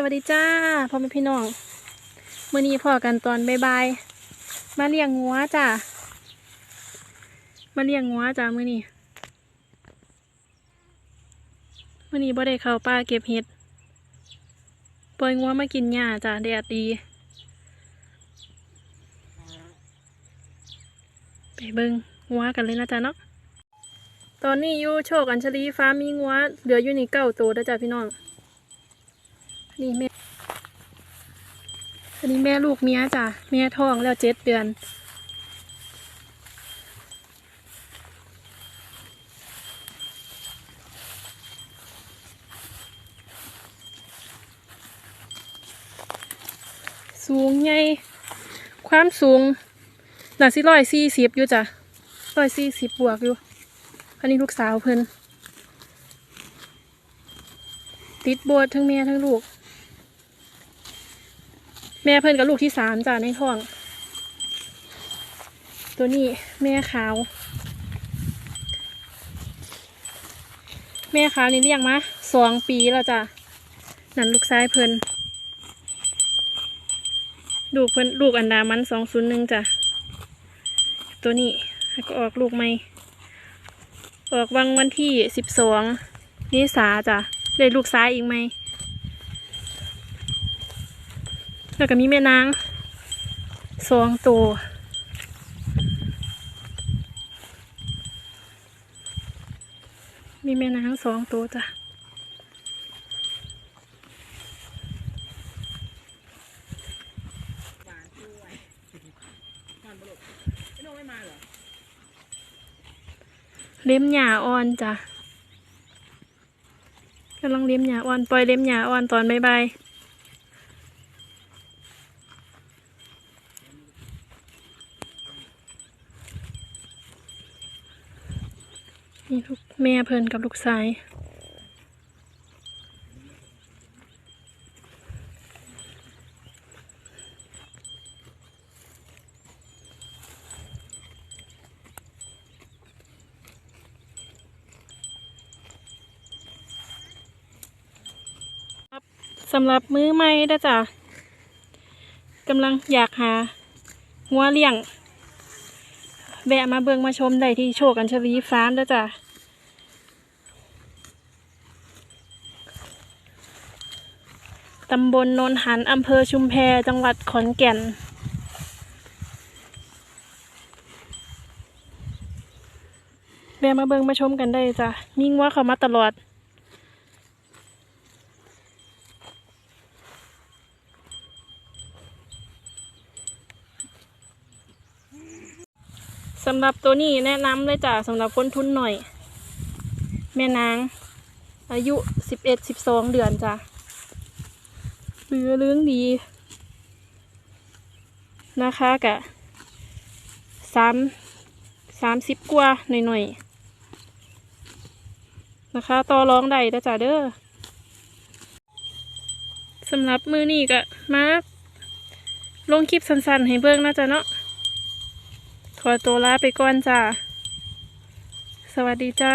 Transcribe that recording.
สวัสดีจ้าพ่อแม่พี่น้องมื้อนี้พ่อกันตอนบ่ายๆมาเลี้ยงงัวจ้ามาเลี้ยงงัวจ้ามื้อนี้มื้อนี้บ่ได้เข้าป่าเก็บเห็ดปล่อยงัวมากินหญ้าจ้าแดดดีไปเบิ่งงัวกันเลยนะจ๊ะเนาะตอนนี้อยู่โชคอัญชลีฟ้ามีงัวเหลืออยู่นี่เก้าตัวแล้วจ้ะพี่น้อง นี่แม่ อันนี้แม่ลูกเมียจ้ะ แม่ท้องแล้วเจ็ดเดือน สูงไงความสูงหนักสิร้อยสี่สิบอยู่จ้ะร้อยสี่สิบบวกอยู่ อันนี้ลูกสาวเพิ่นติดโบวชทั้งแม่ทั้งลูก ม่เพิ่อนกับลูกที่สามจ้ะในท้อง ตัวนี้แม่ขาว แม่ขาวนี่เลี้ยงมาสองปีแล้วจ้ะนั่นลูกชายเพิ่อนลูกเพิ่อนลูกอันดามันสองศูนย์หนึ่งจ้ะตัวนี้ก็ออกลูกใหม่ออกวังวันที่สิบสองนิสาจ้ะได้ลูกซ้ายอีกไหม แล้วก็มีแม่นางสองตัวมีแม่นางสองตัวจ้ะเล็มหญ้าอ่อนจ้ะกำลังเล็มหญ้าอ่อน ปล่อยเล็มหญ้าอ่อนตอนบ่าย นี่ลูกแม่เพิ่นกับลูกชายสำหรับมื้อใหม่เด้จ้ะกำลังอยากหางัวเลี้ยง แวะมาเบิ่งมาชมได้ที่โชคอัญชลีฟาร์มแล้วจ้ะตำบลโนนหัน อำเภอชุมแพ จังหวัดขอนแก่น แวะมาเบิ่งมาชมกันได้จ้ะมีงัวเขามาตลอด สำหรับตัวนี้แนะนำเลยจ้ะสำหรับคนทุนหน่อย แม่นาง อายุสิบเอ็ดสิบสองเดือนจ้ะเรือเรื่องดี นะคะกะสามสามสิบกว่าหน่อยๆนะคะต่อรองได้นะจ้ะเด้อสำหรับมือนี้ก็มาลงคลิปสั้นๆ ให้เบิ่งนะจ๊ะเนาะ ขอตัวลาไปก่อนจ้า สวัสดีจ้า